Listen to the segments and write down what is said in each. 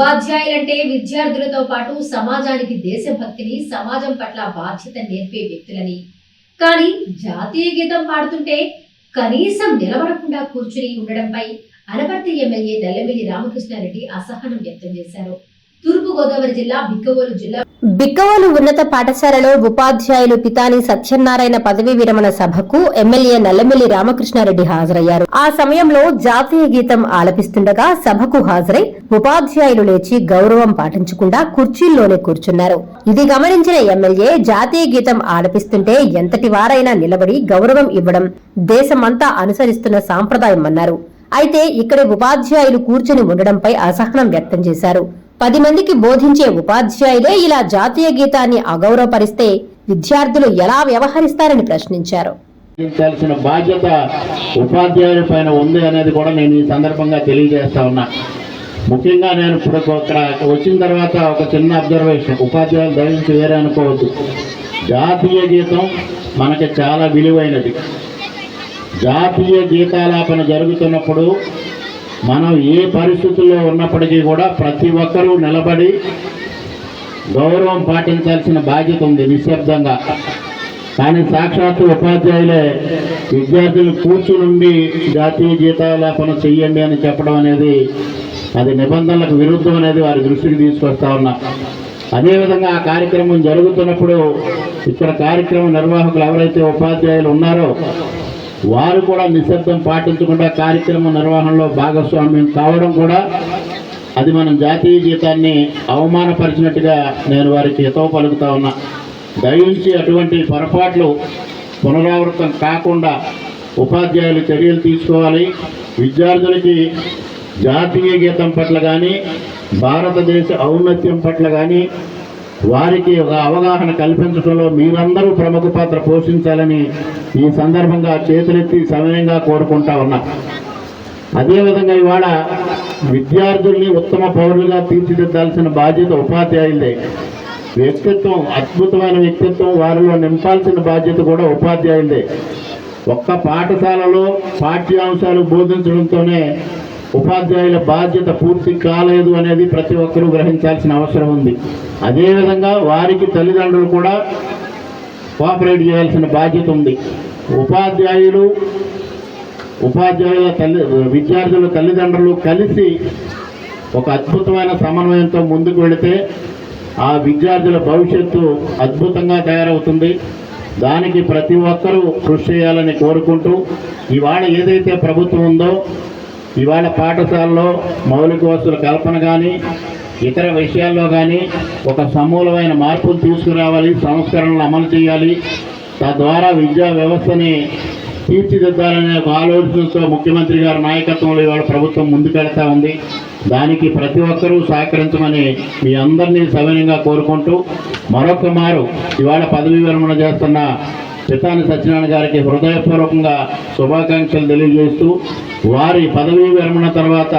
ఉపాధ్యాయులంటే విద్యార్థులతో పాటు సమాజానికి దేశభక్తిని సమాజం పట్ల బాధ్యత నేర్పే వ్యక్తులని. కానీ జాతీయ గీతం పాడుతుంటే కనీసం నిలబడకుండా కూర్చుని ఉండడంపై అనపర్తి ఎమ్మెల్యే నల్లమిల్లి రామకృష్ణారెడ్డి అసహనం వ్యక్తం చేశారు. తూర్పుగోదావరి జిల్లా బిక్కవోలు జిల్లా బిక్కవోలు ఉన్నత పాఠశాలలో ఉపాధ్యాయులు పితాని సత్యనారాయణ పదవీ విరమణ సభకు ఎమ్మెల్యే నల్లమిల్లి రామకృష్ణారెడ్డి హాజరయ్యారు. ఆ సమయంలో జాతీయ గీతం ఆలపిస్తుండగా సభకు హాజరై ఉపాధ్యాయులు లేచి గౌరవం పాటించకుండా కుర్చీల్లోనే కూర్చున్నారు. ఇది గమనించిన ఎమ్మెల్యే జాతీయ గీతం ఆలపిస్తుంటే ఎంతటి వారైనా నిలబడి గౌరవం ఇవ్వడం దేశమంతా అనుసరిస్తున్న సాంప్రదాయం అన్నారు. అయితే ఇక్కడి ఉపాధ్యాయులు కూర్చుని ఉండడంపై అసహనం వ్యక్తం చేశారు. పది మందికి బోధించే ఉపాధ్యాయులే ఇలా జాతీయ గీతాన్ని అగౌరవపరిస్తే విద్యార్థులు ఎలా వ్యవహరిస్తారని ప్రశ్నించారు. తెలిసిన బాధ్యత ఉపాధ్యాయుల పైన ఉంది అనేది కూడా నేను ఈ సందర్భంగా తెలియజేస్తా ఉన్నా. ముఖ్యంగా నేను ఇప్పుడు ఇక్కడ వచ్చిన తర్వాత ఒక చిన్న అబ్జర్వేషన్ ఉపాధ్యాయులు దయించి వేరే అనుకోవద్దు. జాతీయ గీతం మనకి చాలా విలువైనది. జాతీయ గీతాలాపన జరుగుతున్నప్పుడు మనం ఏ పరిస్థితుల్లో ఉన్నప్పటికీ కూడా ప్రతి ఒక్కరూ నిలబడి గౌరవం పాటించాల్సిన బాధ్యత ఉంది నిశ్శబ్దంగా. కానీ సాక్షాత్తు ఉపాధ్యాయులే విద్యార్థులు కూర్చునుండి జాతీయ గీతాలాపన చెయ్యండి అని చెప్పడం అనేది అది నిబంధనలకు విరుద్ధం అనేది వారి దృష్టికి తీసుకొస్తా ఉన్నా. అదేవిధంగా ఆ కార్యక్రమం జరుగుతున్నప్పుడు ఇక్కడ కార్యక్రమ నిర్వాహకులు ఎవరైతే ఉపాధ్యాయులు ఉన్నారో వారు కూడా నిశ్శబ్దం పాటించకుండా కార్యక్రమ నిర్వహణలో భాగస్వామ్యం కావడం కూడా అది మనం జాతీయ గీతాన్ని అవమానపరిచినట్టుగా నేను వారికి హితవు పలుకుతా ఉన్నా. దయించి అటువంటి పొరపాట్లు పునరావృతం కాకుండా ఉపాధ్యాయులు చర్యలు తీసుకోవాలి. విద్యార్థులకి జాతీయ గీతం పట్ల కానీ భారతదేశ ఔన్నత్యం పట్ల కానీ వారికి ఒక అవగాహన కల్పించడంలో మీరందరూ ప్రముఖ పాత్ర పోషించాలని ఈ సందర్భంగా చేతులెత్తి సమయంగా కోరుకుంటా ఉన్నా. అదేవిధంగా ఇవాళ విద్యార్థుల్ని ఉత్తమ పౌరులుగా తీర్చిదిద్దాల్సిన బాధ్యత ఉపాధ్యాయులదే. వ్యక్తిత్వం అద్భుతమైన వ్యక్తిత్వం వారిలో నింపాల్సిన బాధ్యత కూడా ఉపాధ్యాయులదే. ఒక్క పాఠశాలలో పాఠ్యాంశాలు బోధించడంతోనే ఉపాధ్యాయుల బాధ్యత పూర్తి కాలేదు అనేది ప్రతి ఒక్కరూ గ్రహించాల్సిన అవసరం ఉంది. అదేవిధంగా వారికి తల్లిదండ్రులు కూడా కోఆపరేట్ చేయాల్సిన బాధ్యత ఉంది. ఉపాధ్యాయులు ఉపాధ్యాయుల తల్లి విద్యార్థుల తల్లిదండ్రులు కలిసి ఒక అద్భుతమైన సమన్వయంతో ముందుకు వెళితే ఆ విద్యార్థుల భవిష్యత్తు అద్భుతంగా తయారవుతుంది. దానికి ప్రతి ఒక్కరూ కృషి చేయాలని కోరుకుంటూ ఇవాళ ఏదైతే ప్రభుత్వం ఉందో ఇవాళ పాఠశాలలో మౌలిక వస్తువుల కల్పన కానీ ఇతర విషయాల్లో కానీ ఒక సమూలమైన మార్పులు తీసుకురావాలి సంస్కరణలు అమలు చేయాలి. తద్వారా విద్యా వ్యవస్థని తీర్చిదిద్దాలనే ఒక ఆలోచనతో ముఖ్యమంత్రి గారి నాయకత్వంలో ఇవాళ ప్రభుత్వం ముందుకెళ్తా ఉంది. దానికి ప్రతి ఒక్కరూ సహకరించమని మీ అందరినీ సవినయంగా కోరుకుంటూ మరొక మారు ఇవాళ పదవీ విరమణ చేస్తున్న పితాని సత్యనారాయణ గారికి హృదయపూర్వకంగా శుభాకాంక్షలు తెలియజేస్తూ వారి పదవీ విరమణ తర్వాత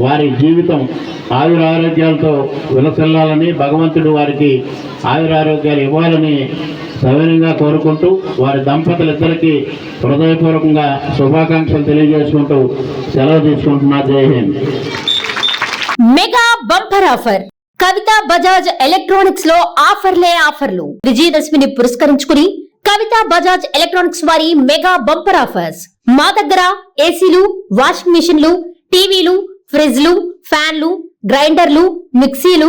వారి జీవితం ఆయురారోగ్యాలతో విలసిల్లాలని భగవంతుడు వారికి ఆయురారోగ్యాలు ఇవ్వాలని సవినంగా కోరుకుంటూ వారి దంపతులిద్దరికీ హృదయపూర్వకంగా శుభాకాంక్షలు తెలియజేసుకుంటూ సెలవు తీసుకుంటున్నా. Jai Hind. Mega bumper offer. Kavitha Bajaj ఎలక్ట్రానిక్స్లో ఆఫర్లే ఆఫర్లు. విజయదశమిని పురస్కరించుకుని కవిత బజాజ్ ఎలక్ట్రానిక్స్ వారి మెగా బంపర్ ఆఫర్స్. మా దగ్గర ఏసీలు వాషింగ్ మిషన్లు టీవీలు ఫ్రిడ్జ్లు ఫ్యాన్లు గ్రైండర్లు మిక్సీలు